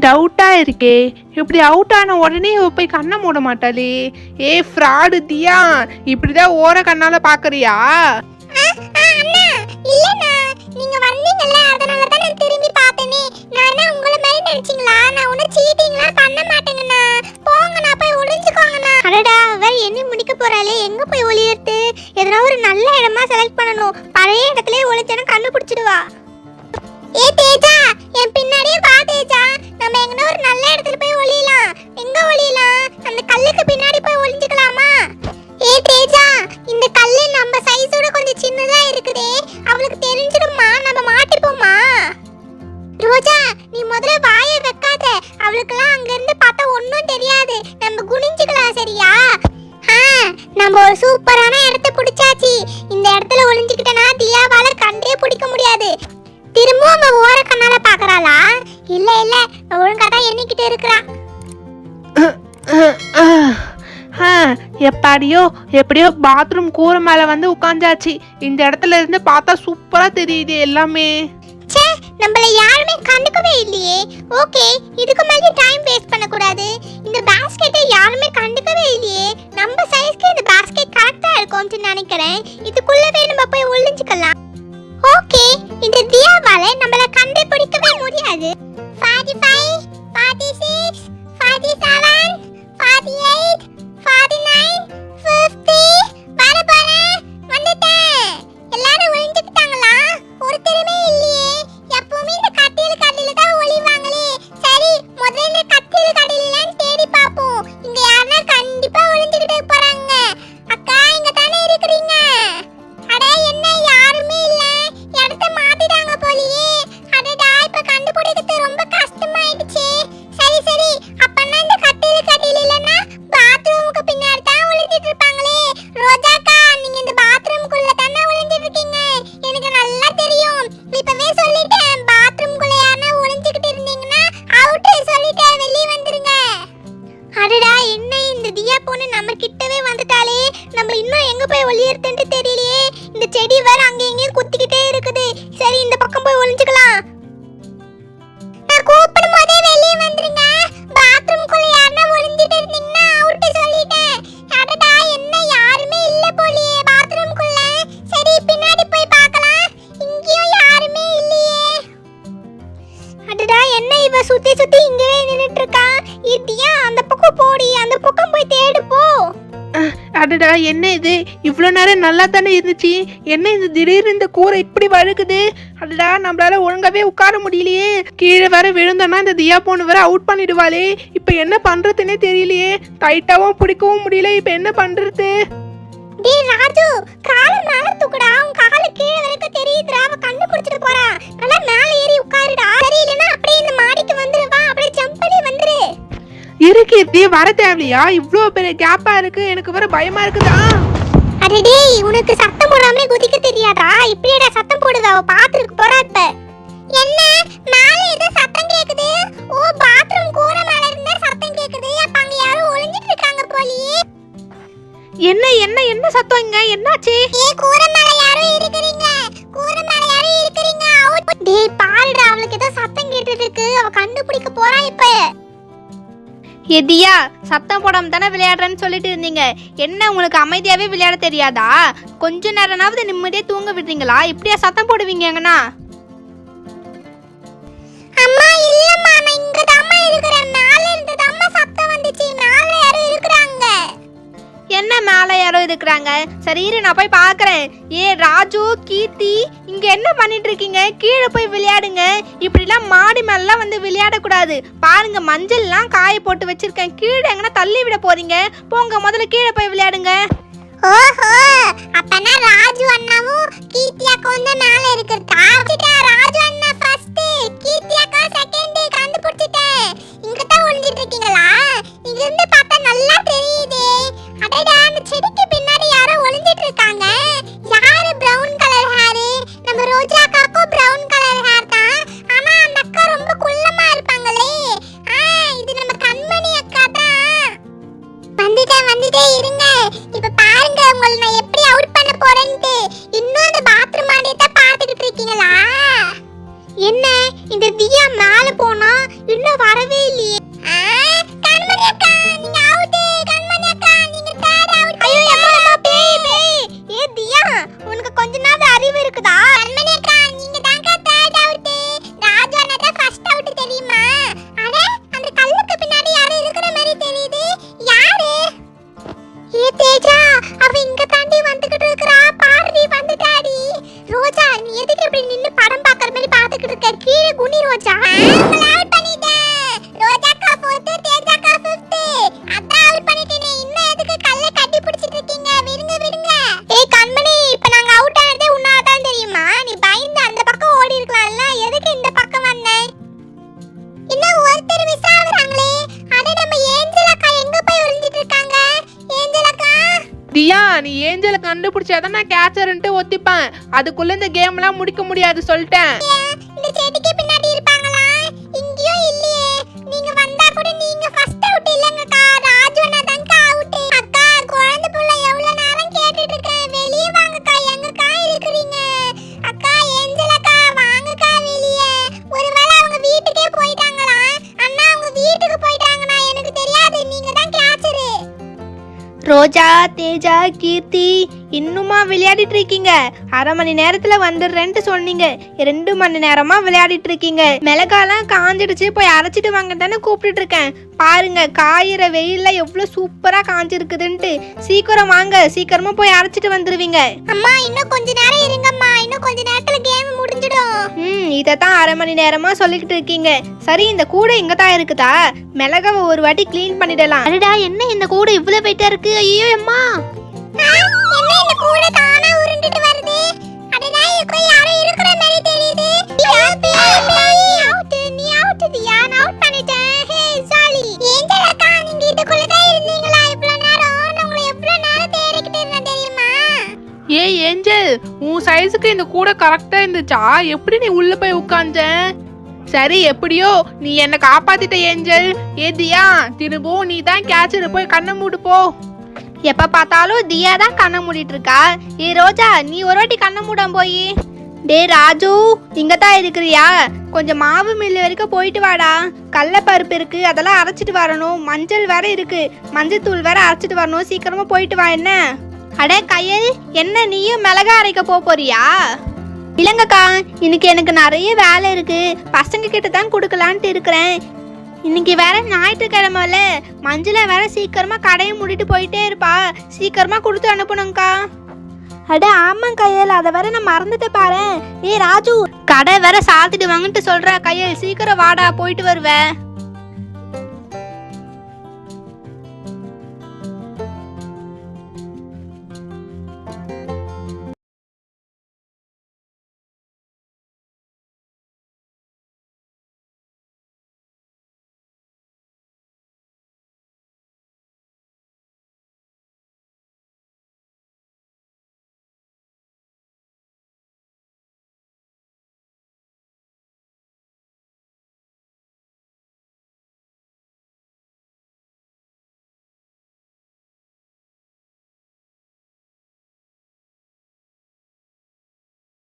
என்ன ஒரே டவுட்டா இருக்கே இப்படி அவுட் ஆன உடனே இவ போய் கண்ணை மூட மாட்டாளே. ஏ ஃப்ராடு தியா ஓர கண்ணால அதனால தான் நான் திரும்பி பார்த்தேனே. நான் உங்கள மாதிரி நினைச்சீங்களா? நான் ஒன்னும் சீட்டிங்லாம் பண்ண மாட்டேங்கண்ணா. போங்கண்ணா போய் ஒளிஞ்சுக்கோங்கண்ணா. அடடா அவ என்ன முடிக்க போறாளே? எங்க போய் ஒளியறது? எதனா ஒரு நல்ல இடமா செலக்ட் பண்ணணும். பழைய இடத்துலயே ஒளிஞ்சனா கண்டுபிடிச்சிடுவா ஏ தேஜா என் பின்னாடியே வா தேஜா. நம்ம எங்கன ஒரு நல்ல இடத்துல போய் ஒளியலாம். எங்க ஒளியலாம்? அந்த கல்லுக்கு பின்னாடி போய் ஒளிஞ்சுக்கலாமா? ஏ தேஜா இந்த கல்லு நம்ம சைஸோட கொஞ்சம் சின்னதா இருக்குதே. அவளுக்கு தெரிஞ்சிடுமா நம்ம மாட்டிப்போமா ரோஜா நீ முதல்ல வாயை வைக்காத. அவளுக்கெல்லாம் அங்க இருந்து பார்த்தா ஒன்றும் தெரியாது. நம்ம குனிஞ்சுக்கலாம் சரியா? ஆ நம்ம ஒரு சூப்பரான இடத்த பிடிச்சாச்சு. இந்த இடத்துல ஒளிஞ்சுக்கிட்டனா தியாவால கண்டே பிடிக்க முடியாது. திரும்பவும் அவ ஓர கண்ணால பாக்குறாளா? இல்ல இல்ல ஒழுங்கா தான் எண்ணிக்கிட்டு இருக்கிறா. ஆ, எப்பாடியோ எப்படியோ பாத்ரூம் கூரை மேல வந்து உட்காந்தாச்சு இந்த இடத்துல இருந்து பார்த்தா சூப்பரா தெரியுது எல்லாமே. ச்சே நம்மள யாருமே கண்டுக்கவே இல்லையே. ஓகே இதுக்கு மேலே டைம் வேஸ்ட் பண்ண கூடாது இந்த பாஸ்கெட்டை யாருமே அடடா என்ன இது? இவ்வளோ நேரம் நல்லா தானே இருந்துச்சு? என்ன இது? திடீர்னு இந்த கூரை இப்படி வழுக்குது அடடா நம்மளால ஒழுங்காவே உட்கார முடியலையே. கீழே வர விழுந்தோன்னா இந்த தியா பொண்ணு வேற அவுட் பண்ணிடுவாளே. இப்போ என்ன பண்றதுன்னே தெரியலையே. டைட்டாவும் பிடிக்கவும் முடியல. இப்போ என்ன பண்றது? டேய் ராஜு கால மேல தூக்குடா. உன் கால கீழே வரைக்கும் தெரியுதுடா. அவ கண்டுபிடிச்சிட்டு போறா. நல்லா மேல ஏறி உட்காருடா. சரியில்லைன்னா அப்படியே இந்த மாடிக்கு இருக்கு இப்படியே வர தேவையா இவ்வளோ பெரிய கேப்பா இருக்கு. எனக்கு வேற பயமா இருக்குதா? அட டேய் உனக்கு சத்தம் போடாமலே குதிக்க தெரியாதா? இப்படியேடா சத்தம் போடுவ அவ பாத்துருக்கு போறா இப்ப. என்ன? மேல ஏதோ சத்தம் கேக்குது. ஓ பாத்ரூம் கூரை மேல இருந்தா சத்தம் கேக்குது. அப்ப அங்க யாரோ ஒளிஞ்சிட்டு இருக்காங்க போலியே என்ன என்ன என்ன சத்தம் இங்க? என்னாச்சு? ஏ கூரை மேல யாரோ இருக்கிறீங்க. எதியா சத்தம் போடாம தானே விளையாடுறேன்னு சொல்லிட்டு இருந்தீங்க. என்ன உங்களுக்கு அமைதியாவே விளையாட தெரியாதா? கொஞ்ச நேரம்னாவது நிம்மதியா தூங்க விடுறீங்களா? இப்படியா சத்தம் போடுவீங்கங்கண்ணா இருக்கிறாங்க சரி நான் போய் பார்க்குறேன். ஏ ராஜு கீர்த்தி இங்கே என்ன பண்ணிட்டு இருக்கீங்க? கீழே போய் விளையாடுங்க. இப்படிலாம் மாடி மேலாம் வந்து விளையாடக்கூடாது. பாருங்க மஞ்சள்லாம் காய போட்டு வச்சிருக்கேன். கீழே எங்கன்னா தள்ளி விட போறீங்க. போங்க முதல்ல கீழே போய் விளையாடுங்க. ஓஹோ அப்பனா ராஜு அண்ணாவும் கீர்த்தி அக்கா வந்து மேல இருக்கிறதா. ராஜு அண்ணா ஃபர்ஸ்ட் கீர்த்தி அக்கா செகண்ட் கண்டுபிடிச்சிட்டேன். இங்க தான் ஒளிஞ்சிட்டு இருக்கீங்களா? இங்க இருந்து பார்த்தா நல்லா தெரியுதே. அடடா அந்த செடிக்கு இருக்குதா? அன்மணி அக்கா நீங்க தெரியுமா? அட அந்த கல்லுக்கு பின்னாடி யாரோ மாதிரி தெரியுது. யாரு? ஏ தேஜா அவ இங்க தாண்டி வந்துட்டாடி ரோஜா நீ எதுக்கு இப்படி நின்னு படம் பார்க்குற மாதிரி பாத்துக்கிட்டு இருக்க? நீ ஏஞ்சலை கண்டுபிடிச்சாதான் நான் கேச்சர்ன்ட்டு ஒத்திப்பேன். அதுக்குள்ள இந்த கேம்லாம் முடிக்க முடியாது சொல்லிட்டேன். ரோஜா தேஜா கீர்த்தி இன்னுமா விளையாடிட்டு இருக்கீங்க அரை மணி நேரத்துல வந்துடுறேன்ட்டு சொன்னீங்க. ரெண்டு மணி நேரமா விளையாடிட்டு இருக்கீங்க மிளகாலாம் காஞ்சிடுச்சு போய் அரைச்சிட்டு வாங்க தானே கூப்பிட்டு இருக்கேன் பாருங்க காயிற வெயில்ல எவ்வளவு சூப்பரா காஞ்சிருக்குதுன்ட்டு. சீக்கிரம் வாங்க சீக்கிரமா போய் அரைச்சிட்டு வந்துருவீங்க. அம்மா இன்னும் கொஞ்ச நேரம் இருங்கம்மா. இன்னும் கொஞ்ச நேரத்துல முடிஞ்சிடும். ம் இதைத்தான் அரை மணி நேரமா சொல்லிக்கிட்டு இருக்கீங்க. சரி இந்த கூடை இங்க தான் இருக்குதா? மிளகாவை ஒரு வாட்டி க்ளீன் பண்ணிடலாம். அடடா என்ன இந்த கூடை இவ்வளவு வெயிட்டா இருக்கு? ஐயோ அம்மா. என்ன இந்த கூடை சைஸுக்கு இந்த கூடை கரெக்டாக இருந்துச்சா? எப்படி நீ உள்ள போய் உட்காந்த சரி எப்படியோ நீ என்னை காப்பாத்திட்ட ஏஞ்சல். ஏதியா திரும்பவும் நீ தான் கேட்சர் போய் கண்ணை மூடு போ. எப்ப பார்த்தாலும் தியா தான் கண்ணை மூடிட்டு இருக்கா? ஏ ரோஜா நீ ஒரு வாட்டி கண்ணை மூடாம போய். டேய் ராஜு இங்க தான் இருக்கிறியா? கொஞ்சம் மாவு மில்லு வரைக்கும் போயிட்டு வாடா. கடலப்பருப்பு இருக்கு அதெல்லாம் அரைச்சிட்டு வரணும். மஞ்சள் வேற இருக்கு. மஞ்சள் தூள் வேற அரைச்சிட்டு வரணும். சீக்கிரமா போயிட்டு வா என்ன? அட கையல் என்ன நீயும் மிளகா அரைக்க போறியா? இல்லைங்கக்கா இன்னைக்கு எனக்கு நிறைய வேலை இருக்கு. பசங்க கிட்ட தான் கொடுக்கலான்ட்டு இருக்கிறேன். இன்னைக்கு வேற ஞாயிற்றுக்கிழமைல மஞ்சளை வேற சீக்கிரமா கடையை மூடிட்டு போயிட்டே இருப்பா. சீக்கிரமா கொடுத்து அனுப்பணுங்க்கா அட ஆமாம் கையல் அதை வேற நான் மறந்துட்டு பாரு ஏ ராஜு கடை வேற சாத்திட்டு வாங்கிட்டு சொல்ற கையல். சீக்கிரம் வாடா போயிட்டு வருவேன்